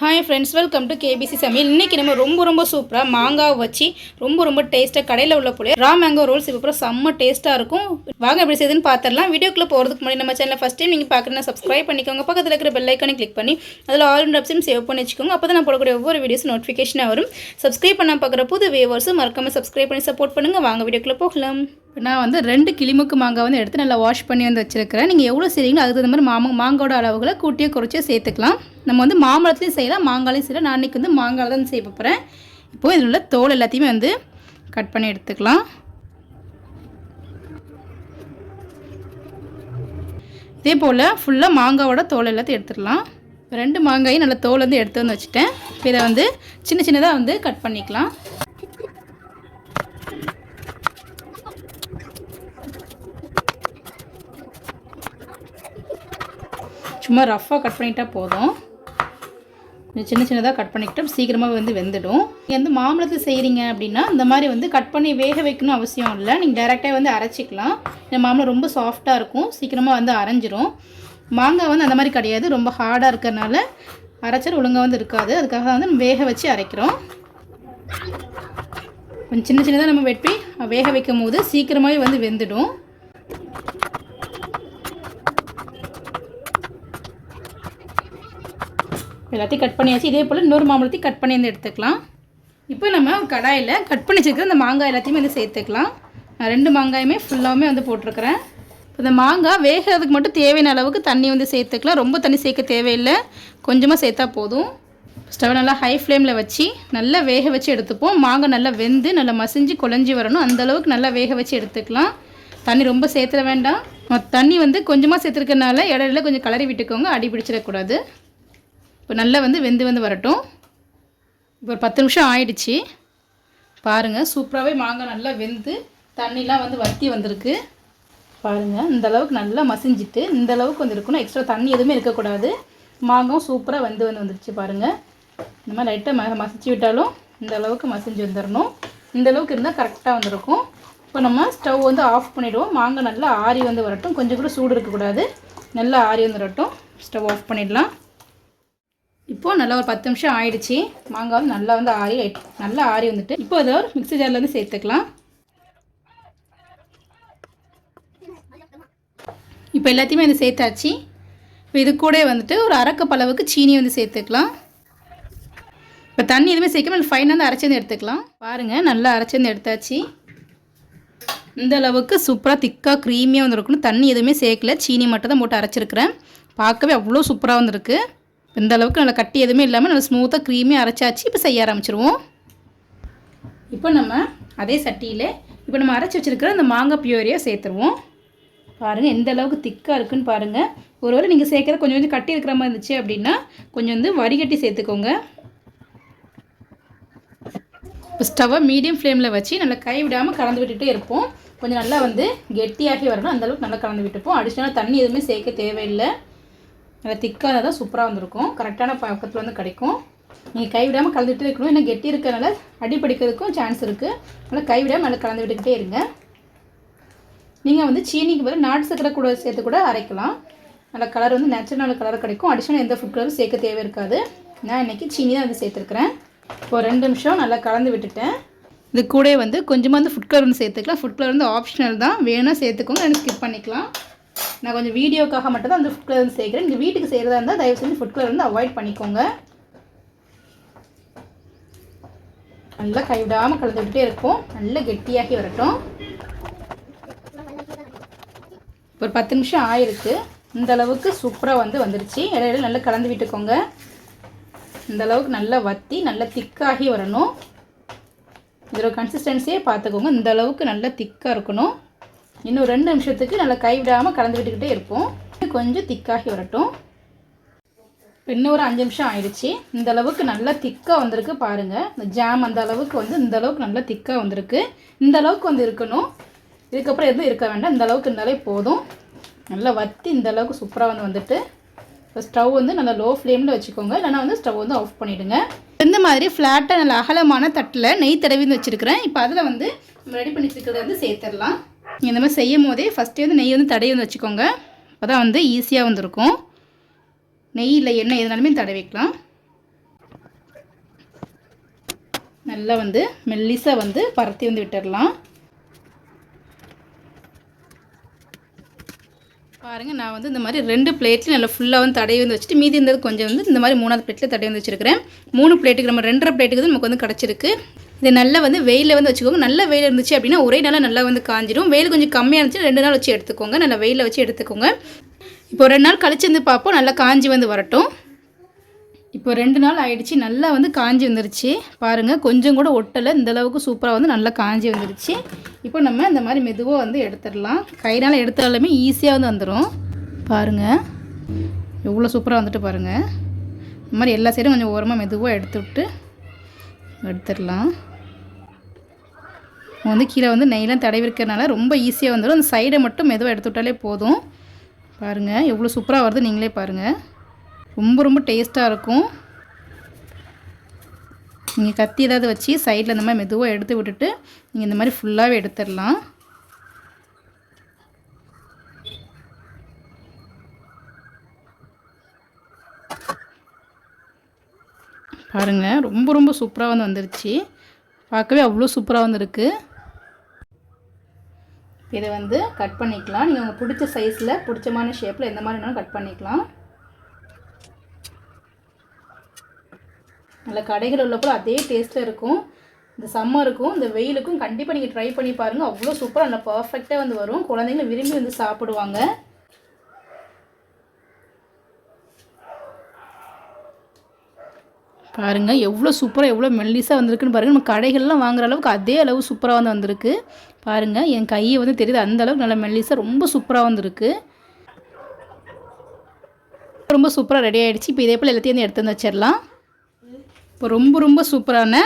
Hi friends welcome to KBC சமையல் இன்றைக்கி நம்ம ரொம்ப ரொம்ப சூப்பராக மாங்காவை வச்சு ரொம்ப ரொம்ப டேஸ்ட்டாக கடையில் உள்ள போல ரா மேங்கோ ரோல்ஸ் இப்போ செம்ம டேஸ்ட்டாக இருக்கும். வாங்க எப்படி செய்யுதுன்னு பார்த்துடலாம் வீடியோக்குள்ளே போகிறதுக்கு முன்னாடி நம்ம சேனலில் ஃபஸ்ட் டைம் நீங்கள் பார்க்குறேன்னா சப்ஸ்கிரைப் பண்ணிக்கோங்க. பக்கத்தில் இருக்கிற பெல் ஐக்கனை கிளிக் பண்ணி அதில் ஆல் ஆப்ஷன் சேவ் பண்ணி வச்சுக்கோங்க. அப்போ தான் நான் போடக்கூடிய ஒவ்வொரு வீடியோஸ் நோட்டிஃபிகேஷனாக வரும். சப்ஸ்கிரைப் பண்ண பார்க்குற புது வியூவர்ஸும் மறக்காமல் சப்ஸ்கிரைப் பண்ணி சப்போர்ட் பண்ணுங்கள் வாங்க வீடியோக்குள்ளே போகலாம். நான் வந்து ரெண்டு கிளிமுக்கு மாங்காய் வந்து எடுத்து நல்லா வாஷ் பண்ணி வந்து வச்சுருக்கிறேன். நீங்கள் எவ்வளோ செய்றீங்களோ அதுக்கு தகுந்த மாதிரி மாமா மாங்காயோட அளவுகளை கூட்டியே குறைச்சியோ சேர்த்துக்கலாம். நம்ம வந்து மாம்பழத்துலையும் செய்யலாம் மாங்காலையும் செய்யலாம். நான் இன்றைக்கி வந்து மாங்காய் தான் செய்ய போகிறேன் இப்போது இதில் உள்ள தோல் எல்லாத்தையுமே வந்து கட் பண்ணி எடுத்துக்கலாம். இதே போல் ஃபுல்லாக மாங்காவோட தோல் எல்லாத்தையும் எடுத்துடலாம். ரெண்டு மாங்காயும் நல்லா தோல் வந்து எடுத்து வந்து வச்சுட்டேன். இப்போ இதை வந்து சின்ன சின்னதாக வந்து கட் பண்ணிக்கலாம். சும்மா ரஃப்பாக கட் பண்ணிட்டா போதும். கொஞ்சம் சின்ன சின்னதாக கட் பண்ணிக்கிட்டோம் சீக்கிரமாக வந்து வெந்துடும். நீங்கள் வந்து மாம்பழத்தை செய்கிறீங்க அப்படின்னா இந்த மாதிரி வந்து கட் பண்ணி வேக வைக்கணும் அவசியம் இல்லை. நீங்கள் டேரெக்டாக வந்து அரைச்சிக்கலாம். இந்த மாம்பழம் ரொம்ப சாஃப்டாக இருக்கும். சீக்கிரமாக வந்து அரைஞ்சிரும். மாங்காய் வந்து அந்த மாதிரி கிடையாது. ரொம்ப ஹார்டாக இருக்கிறனால அரைச்சல் ஒழுங்காக வந்து இருக்காது. அதுக்காக வந்து நம்ம வேக வச்சு அரைக்கிறோம். கொஞ்சம் சின்ன சின்னதாக நம்ம வெட்டி வேக வைக்கும் போது சீக்கிரமாகவே வந்து வெந்துடும். எல்லாத்தையும் கட் பண்ணியாச்சு. இதே போல் இன்னொரு மாம்பழத்தையும் கட் பண்ணி வந்து எடுத்துக்கலாம். இப்போ நம்ம கடாயில் கட் பண்ணி வச்சுருக்கிற இந்த மாங்காய் எல்லாத்தையுமே வந்து சேர்த்துக்கலாம். நான் ரெண்டு மாங்காயுமே ஃபுல்லாகவுமே வந்து போட்டிருக்கிறேன். இப்போ இந்த மாங்காய் வேகிறதுக்கு மட்டும் தேவையான அளவுக்கு தண்ணி வந்து சேர்த்துக்கலாம். ரொம்ப தண்ணி சேர்க்க தேவையில்லை. கொஞ்சமாக சேர்த்தா போதும். ஸ்டவ் நல்லா ஹை ஃப்ளேமில் வச்சு நல்லா வேக வச்சு எடுத்துப்போம். மாங்காய் நல்லா வெந்து நல்லா மசிஞ்சு குழஞ்சி வரணும். அந்த அளவுக்கு நல்லா வேக வச்சு எடுத்துக்கலாம். தண்ணி ரொம்ப சேர்த்துட வேண்டாம். தண்ணி வந்து கொஞ்சமாக சேர்த்துருக்கனால இடையில கொஞ்சம் கலரி விட்டுக்கோங்க. அடி பிடிச்சிடக்கூடாது. இப்போ நல்லா வந்து வெந்து வந்து வரட்டும். இப்போ ஒரு பத்து நிமிஷம் ஆயிடுச்சு. பாருங்கள் சூப்பராகவே மாங்காய் நல்லா வெந்து தண்ணிலாம் வந்து வற்றி வந்திருக்கு. பாருங்கள் இந்த அளவுக்கு நல்லா மசிஞ்சிட்டு இந்த அளவுக்கு வந்து இருக்கணும். எக்ஸ்ட்ரா தண்ணி எதுவுமே இருக்கக்கூடாது. மாங்காவும் சூப்பராக வெந்து வந்து வந்துருச்சு பாருங்கள் இந்த மாதிரி லைட்டாக ம மசிச்சு விட்டாலும் இந்த அளவுக்கு மசிஞ்சு வந்துடணும் இந்த அளவுக்கு இருந்தால் கரெக்டாக வந்திருக்கும். இப்போ நம்ம ஸ்டவ் வந்து ஆஃப் பண்ணிவிடுவோம் மாங்காய் நல்லா ஆறி வந்து வரட்டும். கொஞ்சம் கூட சூடு இருக்கக்கூடாது. நல்லா ஆறி வந்து வரட்டும். ஸ்டவ் ஆஃப் பண்ணிடலாம். இப்போது நல்லா ஒரு பத்து நிமிஷம் ஆயிடுச்சு. மாங்காய் வந்து நல்லா வந்து ஆறி நல்லா ஆறி வந்துட்டு இப்போ அதை ஒரு மிக்ஸி ஜாரில் வந்து சேர்த்துக்கலாம். இப்போ எல்லாத்தையுமே வந்து சேர்த்தாச்சு. இப்போ இது கூட வந்துட்டு ஒரு அரைக்கப் அளவுக்கு சீனி வந்து சேர்த்துக்கலாம். இப்போ தண்ணி எதுவுமே சேர்க்காம ஃபைனாக வந்து அரைச்சி வந்து எடுத்துக்கலாம். பாருங்கள் நல்லா அரைச்சி வந்து எடுத்தாச்சு. இந்த அளவுக்கு சூப்பராக திக்காக க்ரீமியாக வந்துருக்கணும் தண்ணி எதுவுமே சேர்க்கல. சீனி மட்டும் தான் போட்டு அரைச்சிருக்கிறேன். பார்க்கவே அவ்வளோ சூப்பராக வந்திருக்கு இந்த அளவுக்கு நல்லா கட்டி எதுவுமே இல்லாமல் நல்லா ஸ்மூத்தாக க்ரீமி அரைச்சாச்சு. இப்போ செய்ய ஆரம்பிச்சிருவோம். இப்போ நம்ம அதே சட்டியில் இப்போ நம்ம அரைச்சி வச்சுருக்கிற அந்த மாங்காய் பியூரியை சேர்த்துருவோம். பாருங்கள் எந்த அளவுக்கு திக்காக இருக்குன்னு பாருங்கள் ஒருவேளை நீங்கள் சேர்க்குற கொஞ்சம் கொஞ்சம் கட்டி இருக்கிற மாதிரி இருந்துச்சு அப்படின்னா கொஞ்சம் வந்து வடிகட்டி சேர்த்துக்கோங்க. இப்போ ஸ்டவ்வை மீடியம் ஃப்ளேமில் வச்சு நல்லா கை விடாமல் கலந்து விட்டுட்டே இருப்போம். கொஞ்சம் நல்லா வந்து கெட்டியாகி வரணும். அந்தளவுக்கு நல்லா கலந்து விட்டுப்போம். அடிஷ்னலாக தண்ணி எதுவுமே சேர்க்க தேவையில்லை. நல்லா திக்காக தான் சூப்பராக வந்திருக்கும். கரெக்டான பக்கத்தில் வந்து கிடைக்கும். நீங்கள் கைவிடாமல் கலந்துகிட்டே இருக்கணும். ஏன்னா கெட்டி இருக்கிறனால அடிப்படிக்கிறதுக்கும் சான்ஸ் இருக்குது அதனால் கைவிடாமல் நல்லா கலந்து விட்டுக்கிட்டே இருங்க. நீங்கள் வந்து சீனிக்கு பதில் நாட்டு சக்கரை கூட சேர்த்து கூட அரைக்கலாம். நல்ல கலர் வந்து நேச்சுரல் கலர் கிடைக்கும். அடிஷனல் எந்த ஃபுட் கலரும் சேர்க்க தேவை இருக்காது. நான் இன்றைக்கி சீனி தான் வந்து சேர்த்துருக்குறேன். இப்போ ரெண்டு நிமிஷம் நல்லா கலந்து விட்டுட்டேன். இது கூட வந்து கொஞ்சமாக வந்து ஃபுட் கலர் வந்து சேர்த்துக்கலாம். ஃபுட் கலர் வந்து ஆப்ஷனல் தான். வேணால் சேர்த்துக்கோங்க. எனக்கு ஸ்கிப் பண்ணிக்கலாம். நான் கொஞ்சம் வீடியோக்காக மட்டும் தான் அந்த ஃபுட் கலர் வந்து சேர்க்குறேன். இங்கே வீட்டுக்கு செய்கிறதா இருந்தால் தயவு செஞ்சு ஃபுட் கலர் வந்து அவாய்ட் பண்ணிக்கோங்க. நல்லா கைவிடாமல் கலந்து விட்டுட்டே இருக்கும். நல்லா கெட்டியாகி வரட்டும். ஒரு பத்து நிமிஷம் ஆயிருக்கு. இந்த அளவுக்கு சூப்பராக வந்து வந்துருச்சு. இடையில நல்லா கலந்து விட்டுக்கோங்க. இந்த அளவுக்கு நல்லா வற்றி நல்லா திக்காகி வரணும். இதோட கன்சிஸ்டன்சியே பார்த்துக்கோங்க. இந்த அளவுக்கு நல்லா திக்காக இருக்கணும். இன்னும் ரெண்டு நிமிஷத்துக்கு நல்லா கைவிடாமல் கலந்து விட்டுக்கிட்டே இருப்போம் கொஞ்சம் திக்காகி வரட்டும். இன்னும் ஒரு அஞ்சு நிமிஷம் ஆயிடுச்சு. இந்த அளவுக்கு நல்லா திக்காக வந்திருக்கு பாருங்கள் இந்த ஜாம் அந்த அளவுக்கு வந்து இந்த அளவுக்கு நல்லா திக்காக வந்திருக்கு. இந்த அளவுக்கு வந்து இருக்கணும். இதுக்கப்புறம் எதுவும் இருக்க வேண்டாம். இந்த அளவுக்கு இருந்தாலே போதும். நல்லா வத்தி இந்த அளவுக்கு சூப்பராக வந்து வந்துட்டு. இப்போ ஸ்டவ் வந்து நல்லா லோ ஃப்ளேமில் வச்சுக்கோங்க. இல்லைனா வந்து ஸ்டவ் வந்து ஆஃப் பண்ணிவிடுங்க இந்த மாதிரி ஃப்ளாட்டாக நல்ல அகலமான தட்டில் நெய் தடவி வந்து வச்சுருக்கிறேன். இப்போ அதில் வந்து நம்ம ரெடி பண்ணி வச்சுருக்கிறத வந்து சேர்த்துடலாம். இந்த மாதிரி செய்யும் போதே ஃபஸ்ட்டே வந்து நெய் வந்து தடவி வந்து வச்சுக்கோங்க. அப்போ தான் வந்து ஈஸியாக வந்துருக்கும். நெய் இல்லை எண்ணெய் எதுனாலுமே தடவிக்கலாம் நல்லா வந்து மெல்லிசாக வந்து பரத்தி வந்து விட்டுடலாம் பாருங்கள் நான் வந்து இந்த மாதிரி ரெண்டு பிளேட்டில் நல்லா ஃபுல்லாக வந்து தடவி வந்து வச்சுட்டு மீதி இருந்தது கொஞ்சம் வந்து இந்த மாதிரி மூணாவது பிளேட்டில் தடவி வந்து வச்சுருக்கிறேன். மூணு பிளேட்டுக்கு நம்ம ரெண்டரை பிளேட்டுக்கு நமக்கு வந்து கிடச்சிருக்கு. இது நல்லா வந்து வெயிலில் வந்து வச்சுக்கோங்க. நல்ல வெயில் இருந்துச்சு அப்படின்னா ஒரே நாளாக நல்லா வந்து காஞ்சிடும் வெயில் கொஞ்சம் கம்மியாக இருந்துச்சு ரெண்டு நாள் வச்சு எடுத்துக்கோங்க. நல்லா வெயிலில் வச்சு எடுத்துக்கோங்க. இப்போ ரெண்டு நாள் கழிச்சு வந்து பார்ப்போம். நல்லா காஞ்சி வந்து வரட்டும். இப்போ ரெண்டு நாள் ஆயிடுச்சு. நல்லா வந்து காஞ்சி வந்துருச்சு. பாருங்கள் கொஞ்சம் கூட ஒட்டலை. இந்தளவுக்கு சூப்பராக வந்து நல்லா காஞ்சி வந்துருச்சு. இப்போ நம்ம இந்த மாதிரி மெதுவாக வந்து எடுத்துடலாம். கைனால் எடுத்தாலுமே ஈஸியாக வந்து வந்துடும் பாருங்கள் எவ்வளோ சூப்பராக வந்துட்டு பாருங்கள் இந்த மாதிரி எல்லா சைடும் கொஞ்சம் ஓரமாக மெதுவாக எடுத்து விட்டு எடுத்துடலாம். வந்து கீழே வந்து நெய்லாம் தடவி இருக்கிறனால ரொம்ப ஈஸியாக வந்துடும் அந்த சைடை மட்டும் மெதுவாக எடுத்து விட்டாலே போதும். பாருங்கள் எவ்வளோ சூப்பராக வருது நீங்களே பாருங்கள் ரொம்ப ரொம்ப டேஸ்ட்டாக இருக்கும். நீங்கள் கத்தி ஏதாவது வச்சு சைடில் இந்த மாதிரி மெதுவாக எடுத்து விட்டுட்டு நீங்கள் இந்த மாதிரி ஃபுல்லாகவே எடுத்துடலாம். பாருங்கள் ரொம்ப ரொம்ப சூப்பராக வந்து வந்துருச்சு. பார்க்கவே அவ்வளோ சூப்பராக வந்துருக்கு. இதை வந்து கட் பண்ணிக்கலாம். நீங்கள் உங்கள் பிடிச்ச சைஸில் பிடிச்சமான ஷேப்பில் எந்த மாதிரி வேணாலும் கட் பண்ணிக்கலாம். நல்ல கடைகள் உள்ளப்போ அதே டேஸ்ட்டில் இருக்கும். இந்த சம்மருக்கும் இந்த வெயிலுக்கும் கண்டிப்பாக நீங்கள் ட்ரை பண்ணி பாருங்கள் அவ்வளோ சூப்பராக நல்லா பர்ஃபெக்டாக வந்து வரும். குழந்தைங்களும் விரும்பி வந்து சாப்பிடுவாங்க. பாருங்கள் எவ்வளோ சூப்பராக எவ்வளோ மெல்லிஸாக வந்திருக்குன்னு பாருங்கள் நம்ம கடைகள்லாம் வாங்குற அளவுக்கு அதே அளவு சூப்பராக வந்து வந்திருக்கு. பாருங்கள் என் கையை வந்து தெரியுது அந்த அளவுக்கு நல்லா மெல்லிஸாக ரொம்ப சூப்பராக வந்திருக்கு. ரொம்ப சூப்பராக ரெடி ஆகிடுச்சு இப்போ இதே போல் எல்லாத்தையும் வந்து எடுத்து வந்து வச்சிடலாம். இப்போ ரொம்ப ரொம்ப சூப்பரான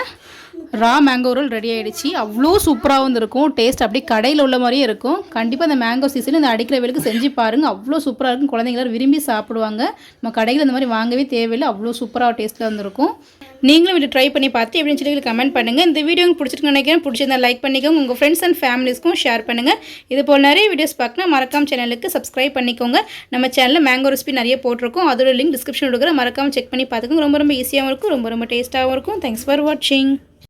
ரா மேங்கோ ரோல் ரெடி ஆகிடுச்சு அவ்வளோ சூப்பராக இருக்கும் டேஸ்ட் அப்படியே கடையில் உள்ள மாதிரியே இருக்கும். கண்டிப்பாக அந்த மேங்கோ சீசன் இந்த அடிக்கிற வேலுக்கு செஞ்சு பாருங்கள் அவ்வளோ சூப்பராக இருக்கும். குழந்தைங்க விரும்பி சாப்பிடுவாங்க. நம்ம கடையில் இந்த மாதிரி வாங்கவே தேவையில்லை. அவ்வளோ சூப்பராக டேஸ்ட்டில் வந்துருக்கும். நீங்களும் வீட்டு ட்ரை பண்ணி பார்த்து எப்படின்னு சொல்லி கமெண்ட் பண்ணுங்கள் இந்த வீடியோ பிடிச்சிருக்கு நினைக்கிறேன். பிடிச்சிருந்தா லைக் பண்ணிக்கோங்க. உங்கள் ஃப்ரெண்ட்ஸ் அண்ட் ஃபேமிலிஸ்க்கும் ஷேர் பண்ணுங்கள் இது போல் நிறைய வீடியோஸ் பார்க்கணும். மறக்காம சேனலுக்கு சப்ஸ்கிரைப் பண்ணிக்கோங்க. நம்ம சேனலில் மேங்கோ ரெசிபி நிறைய போட்டிருக்கோம். அதோட லிங்க் டிஸ்கிரிப்ஷன் கொடுக்குற மறக்காமல் செக் பண்ணி பார்த்துக்கோங்க. ரொம்ப ரொம்ப ஈஸியாகவும் இருக்கும். ரொம்ப ரொம்ப டேஸ்ட்டாகவும் இருக்கும். தேங்க்ஸ் ஃபார் வாட்சிங்